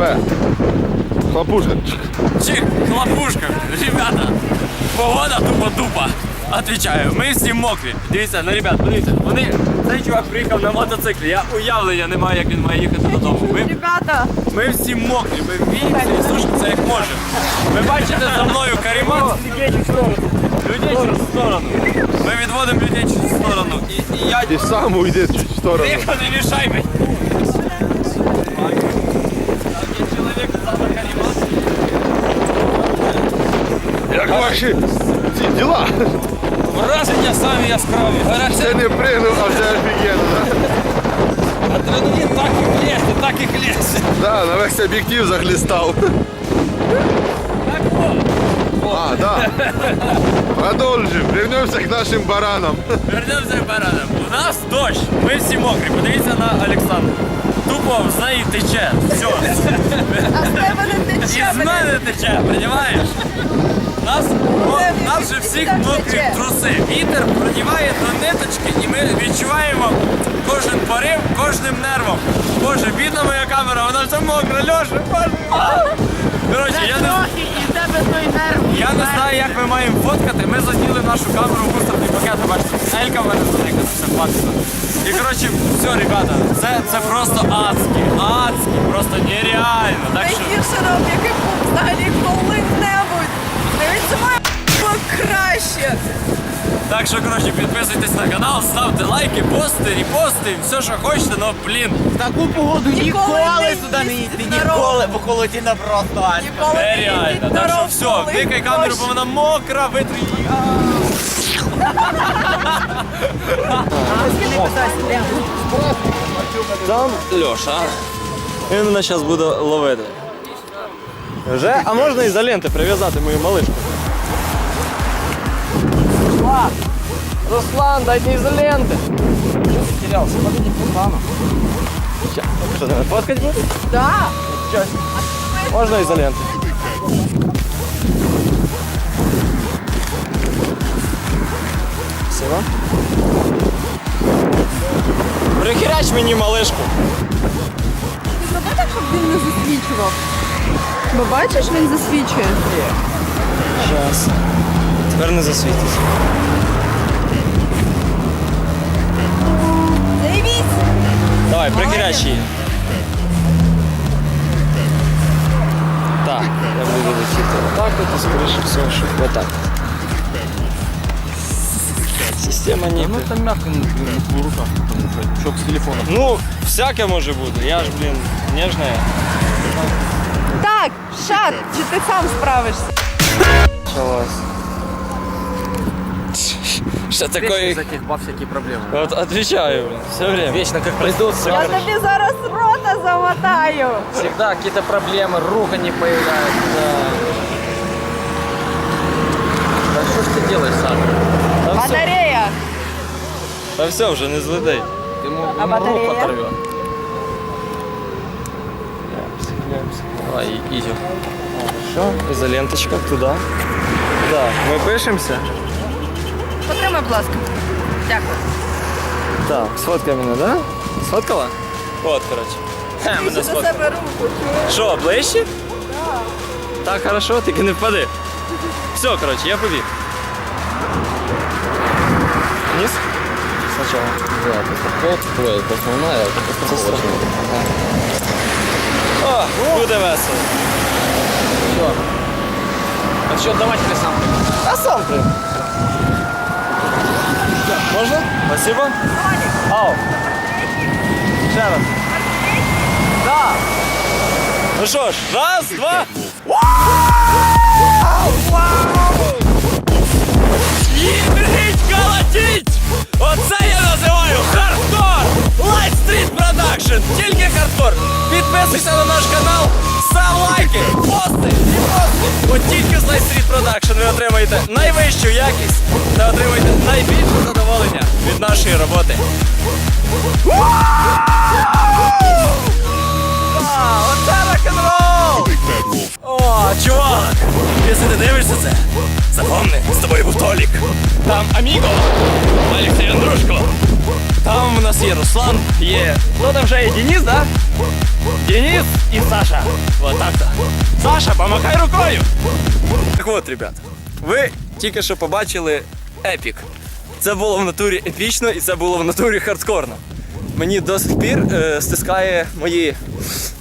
тебе. Хлопушка. Чик, хлопушка, ребята, погода тупо тупа. Отвічаю, ми всі мокрі. Дивіться, ну ребят, подивіться, вони. Цей чувак приїхав на мотоциклі. Я уявлення не маю, як він має їхати додому. Ми, Ребята, ми всі мокрі, ми віємося і сушимося як можемо. Ви бачите за мною карімат? Людей через сторону. Ми відводимо людей через сторону. І, і я І сам уйди чуть в сторону. Тихо, не мешай мне. ваші ці діла? Враження самі яскраві. Гаряче. Це не пригнув, а вже офігенно. да? Адреналін так і хлєсте, так і хлєсте. Да, на весь об'єктив захлістав. Так о, А, да. Продовжуємо. Вернемося к нашим баранам. вернемося к баранам. У нас дощ, ми всі мокрі. Подивіться на Олександра. Тупо з неї тече. Все. а з тебе не Із тече. мене тече, розумієш? Нас, о, нас же всіх мокрі труси. Вітер продіває до ниточки і ми відчуваємо кожен порив, кожним нервом. Боже, бідна моя камера, вона вся мокра, Льоша, боже. Коротше, я не, Трохи і тебе той нерв. я не знаю, як ми маємо фоткати. Ми заділи нашу камеру в мусорний пакет, бачите, Елька в мене велика, це все платиться. І коротше, все, ребята, це, це просто адські, адські, просто нереально. Так що... Найгірше роб, який був взагалі коли-небудь. Не має було краще. Так що, коротше, підписуйтесь на канал, ставте лайки, пости, репости, все, що хочете, ну блін, В таку погоду Ніколи ніколи сюди не на ніколи, бо холодина просто аж. Ніколи не їздіть нереально. Так що все, викай камеру, бо вона мокра, витри її. Там Льоша. Він мене зараз буде ловити. Вже? А можна ізоленти прив'язати мою малишку? Руслан! Руслан, дайте ізоленти! Що ти терявся? Подойди к Руслану. Що, тебе фоткать буде? Да. Можна ізоленти? Спасибо. Прихеряч мені малишку. Зроби так, щоб він не засвічував. Бо бачиш, він засвічує. Зараз. Тепер не засвітиться. Дивіться. Давай, прихеряч її. Так, я буду летіти отак от, і скоріше всього, що отак. Система не... Ну там м'яко в руках, щоб з телефоном. Ну, всяке може бути. Я ж, блін, ніжна. Так, шат, чи ти сам справишся? Началось. Что такое? Из этих баб всякие проблемы. Вот отвечаю, блин, все время. Вечно как придут, Я тобі зараз рота замотаю. всегда какие-то проблемы, ругань появляются. Да что ж ты делаешь, Саша? Та все, Батарея. та все вже не злетай. Ты ему, А ему руку оторвет. Давай, идем. Хорошо, изоленточка туда. Да, ми пишемося. Потримай, будь ласка. Дякую. Так, сфоткай мене, да? Сфоткала? От, коротше. Ха, мене До сфоткала. себе руку. чуєш? Що, ближче? Так, хорошо, тільки не впади. Все, коротше, я побіг. Вниз? Сначала. Да, это твой, это основная, это просто О, буде весело. Ну что, давайте ты сам. А сам ти. Можна? Спасибо. Ау. Ще раз. Да. Ну що ж, раз, два. Їдіть, колотіть! Оце я називаю хардкор! Light Street Production! Тільки хардкор! Підписуйся на наш канал, став лайки, пости і пости! От тільки з Light Street Production ви отримаєте найвищу якість та отримаєте найбільше задоволення від нашої роботи. А, Оце рок-н-рол! О, чувак! якщо ти дивишся це, запомни, з тобою був Толік. Там Аміго, Олексій Андрушко. Там у нас є Руслан, є. Ну там вже є Денис, да? Денис і Саша. Вот так-то. Саша, помахай рукою. Так от, ребят, ви тільки що побачили епік. Це було в натурі епічно і це було в натурі хардкорно. Мені до сих пір е, стискає мої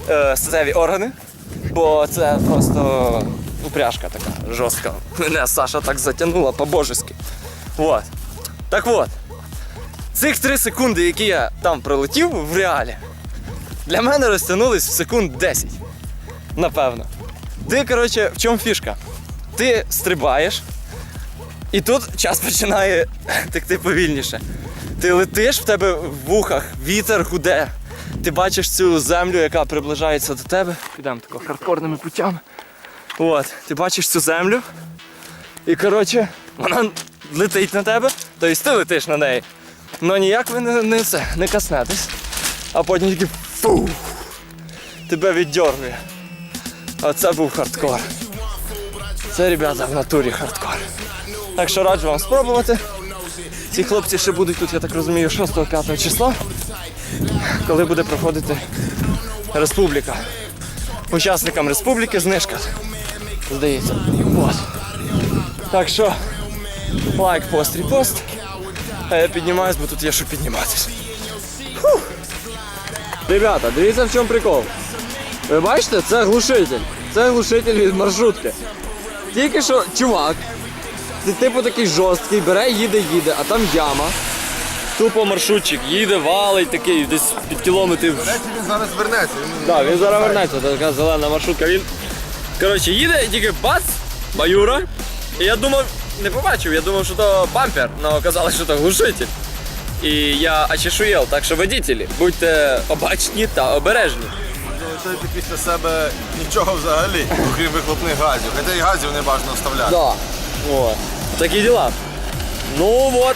е, статеві органи, бо це просто упряжка така жорстка. Мене Саша так затягнула по-божески. Вот. Так от, цих три секунди, які я там пролетів в реалі, для мене розтягнулись в секунд 10. Напевно. Ти, коротше, в чому фішка? Ти стрибаєш, і тут час починає текти повільніше. Ти летиш в тебе в вухах, вітер гуде. Ти бачиш цю землю, яка приближається до тебе. Підемо тако хардкорними путями. От, ти бачиш цю землю. І коротше, вона летить на тебе, тобто ти летиш на неї. Ну ніяк ви не, не, це, не коснетесь. А потім тільки фу. Тебе віддьоргує. А це був хардкор. Це, ребята, в натурі хардкор. Так що раджу вам спробувати. Ці хлопці ще будуть тут, я так розумію, 6-5 числа, коли буде проходити республіка. Учасникам республіки знижка. Здається. От. Так що лайк, пост, репост. А я піднімаюсь, бо тут є що підніматись. Фух. Ребята, дивіться в чому прикол. Ви бачите, це глушитель. Це глушитель від маршрутки. Тільки що чувак, ти типу такий жорсткий, бере, їде, їде, а там яма. Тупо маршрутчик їде, валить такий, десь під кілометрів. Він зараз вернеться. Він... Так, він зараз вернеться, така зелена маршрутка. Він коротше їде і тільки бац, баюра. І я думав, не побачив, я думав, що то бампер, але оказалось, що то глушитель. І я очешуєл, так що водителі, будьте обачні та обережні. Залишайте після себе нічого взагалі, окрім вихлопних газів. Хоча і газів не бажано вставляти. Да. Вот. Такие дела. Ну вот,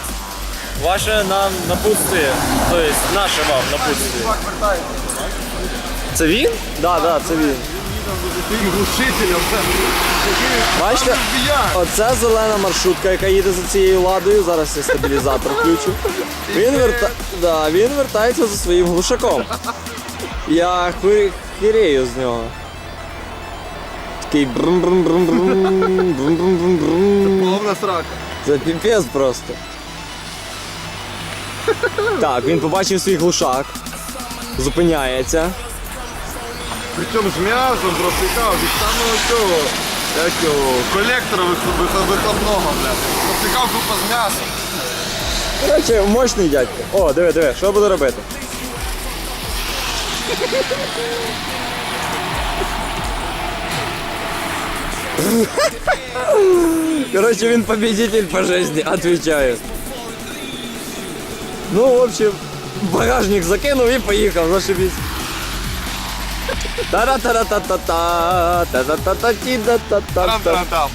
ваше нам напутствие, то есть наше вам напутствие. Це він? Да, да, це він. Тим глушителем. Бачите, оце зелена маршрутка, яка їде за цією ладою. Зараз я стабілізатор включу. Він, верта... да, він вертається за своїм глушаком. Я хвир- хирею з нього. Такий брум брум брум брум брум брум брум брум Повна срака. Це піпець просто. Так, він побачив свій глушак, зупиняється. Причому з м'ясом просикав від самого цього. Як його, колектора вихлоп- вихлоп- вихлопного, блядь. Просикав купа з м'ясом. Коротше, мощний дядько. О, диви, диви, що я буду робити? Короче, він победитель по жизни, отвечаю. Ну, в общем, багажник закинув і поїхав, зашибись. Та-ра-та-ра-та-та-та, та-та-та-та-ті-да-та-та-та. Там-там-там.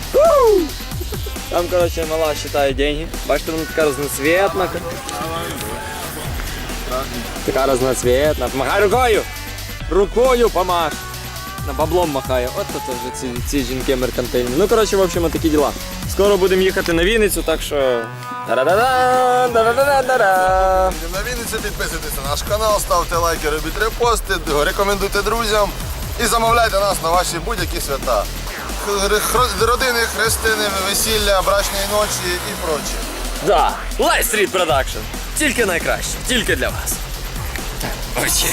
Там, короче, мала считает деньги. Бачите, вона така разноцветна. Така разноцветна. Помахай рукою! Рукою помаш! На баблом махає. От це вже ці, ці жінки меркантильні. Ну, коротше, в общем, такі діла. Скоро будемо їхати на Вінницю, так що. На Вінниці підписуйтесь на наш канал, ставте лайки, робіть репости, рекомендуйте друзям і замовляйте нас на ваші будь-які свята. Родини, хрестини, весілля, брачні ночі і прочі. Да, Light Street Production. Тільки найкраще, тільки для вас. Очі.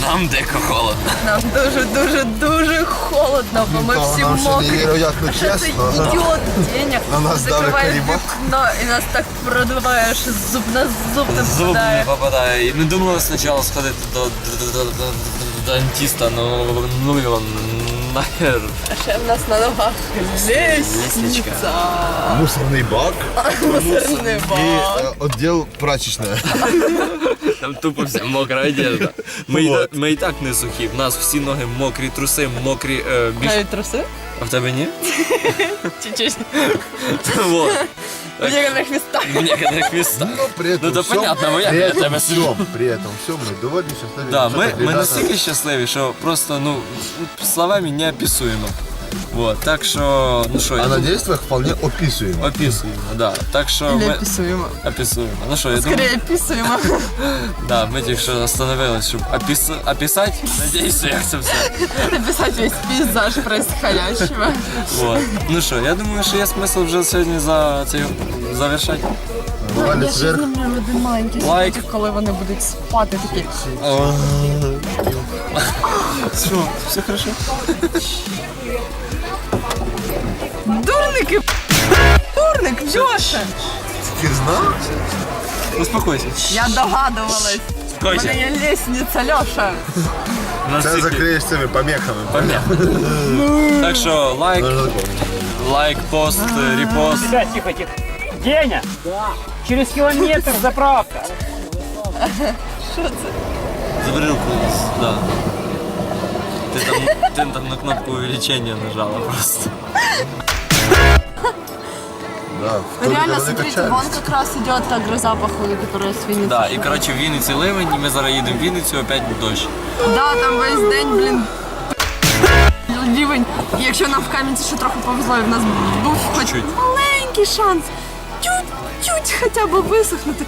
Нам дико холодно. Нам дуже, дуже, дуже холодно, бо ми всі Нам ще мокрі. невероятно Що це чесно. ідіот, Деня? На нас дали Закриває карібок. вікно і нас так продуває, що зуб на зуб не Зуб не впадає. попадає. І ми думали спочатку сходити до, до, до, до, до, до дантиста, ну, ну його нахер. А ще в нас на ногах лестниця. Мусорний бак Мусорний і бак. е, відділ прачечної. Там тупо вся мокра одежда. Ми, і, Вот. та- ми і так не сухі. В нас всі ноги мокрі, труси, мокрі. Е, більш... Навіть труси? А в тебе ні? Чуть-чуть. Вот. В некоторых местах. В некоторых местах. При этом Ну то всьому- понятно, бо як при я этом тебе сижу. всьому, При этом всьому ми доволі щасливі. Да, Що ми, так, ми ребята? настільки щасливі, що просто ну словами не описуємо. Вот, так що, ну що, я А на думаю, действиях вполне описуемо. описуємо, да. Так що Или ми описуємо. описуємо. Ну що, я думаю, Скорее описуємо. да, ми тільки що остановились, щоб опис... описати. Надіюсь, як це все. Написать весь пейзаж происходящего. Вот. Ну що, я думаю, що є смисл вже сьогодні за цей завершати. Палец вверх. прям один маленький Лайк. світик, коли вони будуть спати такі. Що, все хорошо? Дурники! Дурник, Льоша! Ти знав? Успокойся. Я догадувалась. У мене Успокойся. є лестниця, Льоша. Нас Це всіх закриєш цими помехами. Пом'я. Так що лайк, лайк, пост, репост. Ребят, тихо, тихо. Деня! Через километр заправка. Забери руку. Да. Ти там, ти там на кнопку увеличения нажала просто. Да, в Реально, смотрите, вон как раз идет та гроза, походу, которая с Винницы. Да, і коротше в Вінниці ливень, і ми зараз їдемо в Вінницю, опять дощ. Да, там весь день, блін. Лівень. І якщо нам в Кам'янці ще трохи повезло, і в нас був хоч Чуть. маленький шанс чуть-чуть хоча б висохнути.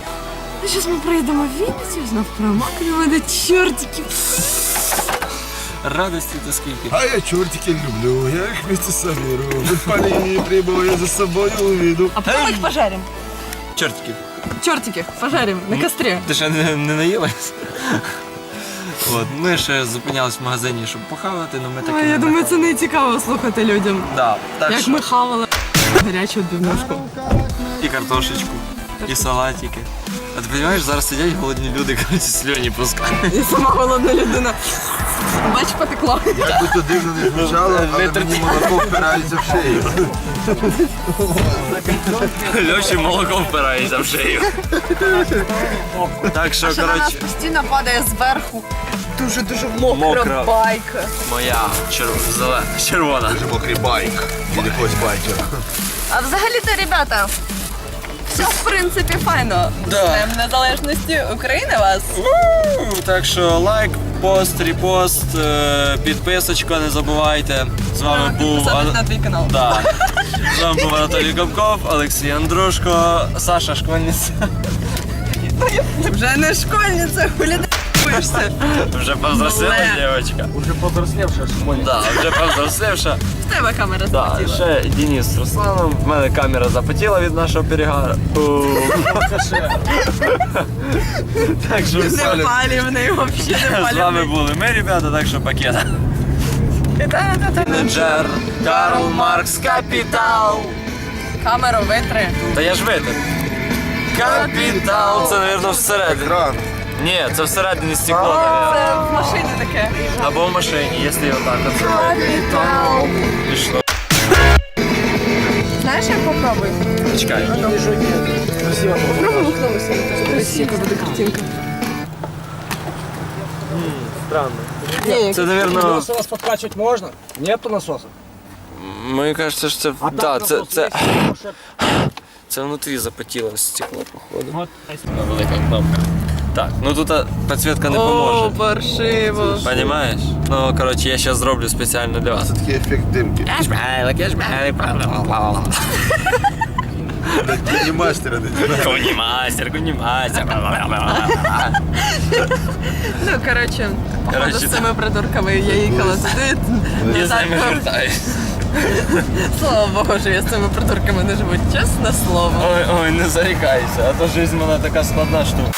Ну, зараз ми приїдемо в Вінницю, знов промокнемо до чортики. Радості то скільки. А я чертики люблю, я их вместе соберу. В Испании прибыл, я за собой уведу. А потім їх пожарим. Чортики. Чортики пожарим на кострі. Ти ще не, не наїлась? От, ми ще зупинялись в магазині, щоб похавати, але ми таки Ой, не я думаю, це не цікаво слухати людям. Да, так Як що ми хавали гарячу відбивнушку. і картошечку, і салатики. А ти розумієш, зараз сидять голодні люди, коротше, слюні пускають. І сама голодна людина. Бач, потекла. Як би то дивно не звучало, але мені молоко впирається в шею. Льоші молоком впирається в шею. Так що, Що на нас коротше, постійно падає зверху. Дуже-дуже мокра, Мокра. байка. моя черв... зелена, червона. Дуже мокрий байк. Від якогось байкера. А взагалі-то, ребята, все в принципі файно. Да. З Днем Незалежності України вас. Ну, Так що лайк, пост, репост, е, підписочка, не забувайте. З вами був Підписатись Ан- на твій канал. Да. З вами був Анатолій Комков, Олексій Андрушко, Саша Школьниця. Вже не школьниця, хулі боїшся. Вже повзрослела дівчинка. Уже повзрослевшая школьница. Да, вже повзрослевша. В тебе камера Да, захотіла. ще Денис з Русланом. В мене камера запотіла від нашого перегару. Так що Не все. палівний, взагалі не З вами були ми, ребята, так що пакета. Менеджер Карл Маркс Капітал. Камеру витри. Та я ж витер. Капітал. Це, мабуть, всередині. Екран. Ні, це всередині стекло, мабуть. Це в машині таке. Або в машині, якщо отак. от. Пішло. Знаєш, як попробуй? Чекай. Попробуй вухнулося. Красиво буде картинка. Странно. Ні, Це, мабуть, Насос подкачивать можно? Нету насоса. мені кажеться, що це... А Да, так це, насос це, есть, может, це внутрі запотіло стекло, походу. Вот. Велика кнопка. Так, ну тут підсвітка не О, паршиво. Понимаешь? Ну, коротше, я зараз зроблю спеціально для вас. Це такий ефект димки. І мастера не. Куні мастер, куні мастер. Ну, коротше, походу з цими придурками я їхала. Я Не з ними так, вертаюсь. Слава Богу, що я з цими придурками не живу. Чесне слово. Ой, ой, не зарікайся, а то жизнь вона така складна штука.